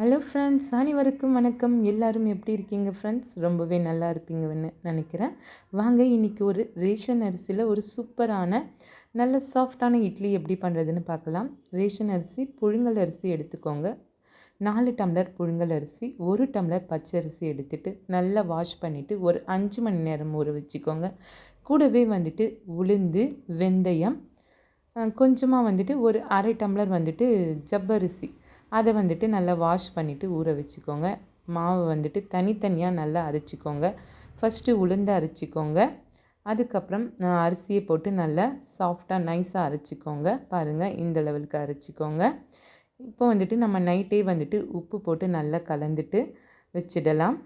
Hello friends அனைவருக்கும் வணக்கம். எல்லாரும் எப்படி இருக்கீங்க ஃப்ரெண்ட்ஸ் ரொம்பவே நல்லா இருப்பீங்கன்னு நினைக்கிறேன். வாங்க இன்றைக்கி ஒரு ரேஷன் அரிசியில் ஒரு சூப்பரான நல்ல சாஃப்டான இட்லி எப்படி பண்ணுறதுன்னு பார்க்கலாம். ரேஷன் அரிசி புழுங்கல் அரிசி எடுத்துக்கோங்க. நாலு டம்ளர் புழுங்கல் அரிசி ஒரு டம்ளர் பச்சை அரிசி எடுத்துகிட்டு நல்லா வாஷ் பண்ணிவிட்டு ஒரு அஞ்சு மணி நேரம் ஊற வச்சுக்கோங்க. கூடவே வந்துட்டு உளுந்து வெந்தயம் கொஞ்சமாக வந்துட்டு ஒரு அரை டம்ளர் வந்துட்டு ஜவ்வரிசி. அதை வந்துட்டு நல்லா வாஷ் பண்ணிவிட்டு ஊற வச்சுக்கோங்க. மாவு வந்துட்டு தனித்தனியாக நல்லா அரைச்சிக்கோங்க. ஃபஸ்ட்டு உளுந்து அரைச்சிக்கோங்க. அதுக்கப்புறம் அரிசியை போட்டு நல்லா சாஃப்டாக நைஸாக அரைச்சிக்கோங்க. பாருங்கள் இந்த லெவலுக்கு அரைச்சிக்கோங்க. இப்போ வந்துட்டு நம்ம நைட்டே வந்துட்டு உப்பு போட்டு நல்லா கலந்துட்டு வச்சிடலாம்.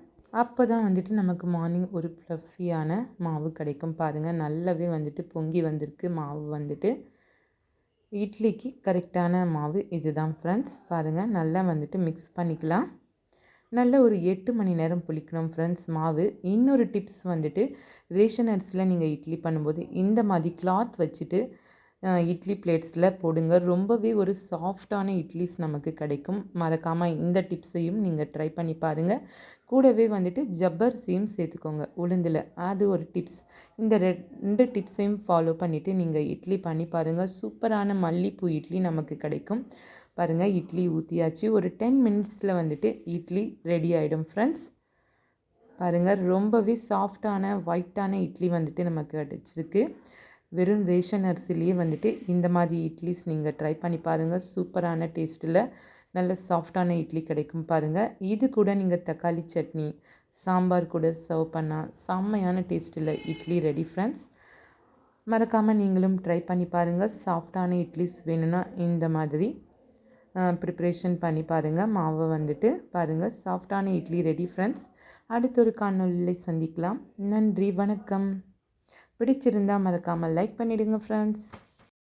அப்போ தான் வந்துட்டு நமக்கு மார்னிங் ஒரு ஃப்ளஃபியான மாவு கிடைக்கும். பாருங்கள் நல்லாவே வந்துட்டு பொங்கி வந்திருக்கு மாவு வந்துட்டு. இட்லிக்கு கரெக்டான மாவு இதுதான் ஃப்ரெண்ட்ஸ் பாருங்கள் நல்லா வந்துட்டு மிக்ஸ் பண்ணிக்கலாம். நல்ல ஒரு எட்டு மணி நேரம் புளிக்கணும் ஃப்ரெண்ட்ஸ் மாவு. இன்னொரு டிப்ஸ் வந்துட்டு ரேஷன் அரிசியில் நீங்கள் இட்லி பண்ணும்போது இந்த மாதிரி கிளாத் வச்சுட்டு இட்லி பிளேட்ஸில் போடுங்க. ரொம்பவே ஒரு சாஃப்டான இட்லிஸ் நமக்கு கிடைக்கும். மறக்காமல் இந்த டிப்ஸையும் நீங்கள் ட்ரை பண்ணி பாருங்கள் கூடவே வந்துட்டு ஜப்பரிசியும் சேர்த்துக்கோங்க உளுந்தில். அது ஒரு டிப்ஸ் இந்த ரெண்டு டிப்ஸையும் ஃபாலோ பண்ணிவிட்டு நீங்கள் இட்லி பண்ணி பாருங்கள் சூப்பரான மல்லிப்பூ இட்லி நமக்கு கிடைக்கும். பாருங்கள் இட்லி ஊற்றியாச்சு ஒரு டென் மினிட்ஸில் வந்துட்டு இட்லி ரெடி ஆகிடும் ஃப்ரெண்ட்ஸ் பாருங்கள் ரொம்பவே சாஃப்டான ஒயிட்டான இட்லி வந்துட்டு நமக்கு கிடச்சிருக்கு. வெறும் ரேஷன் அரிசிலேயே வந்துட்டு இந்த மாதிரி இட்லிஸ் நீங்கள் ட்ரை பண்ணி பாருங்கள் சூப்பரான டேஸ்ட்டில் நல்ல சாஃப்டான இட்லி கிடைக்கும் பாருங்கள் இது கூட நீங்கள் தக்காளி சட்னி சாம்பார் கூட சர்வ் பண்ணால் செம்மையான டேஸ்ட்டில் இட்லி ரெடி ஃப்ரெண்ட்ஸ் மறக்காமல் நீங்களும் ட்ரை பண்ணி பாருங்கள் சாஃப்டான இட்லிஸ் வேணும்னா இந்த மாதிரி ப்ரிப்ரேஷன் பண்ணி பாருங்கள் மாவை வந்துட்டு பாருங்கள் சாஃப்டான இட்லி ரெடி ஃப்ரெண்ட்ஸ் அடுத்த ஒரு காணொலியில் சந்திக்கலாம். நன்றி. வணக்கம். பிடிச்சிருந்தால் மறக்காமல் லைக் பண்ணிவிடுங்க ஃப்ரெண்ட்ஸ்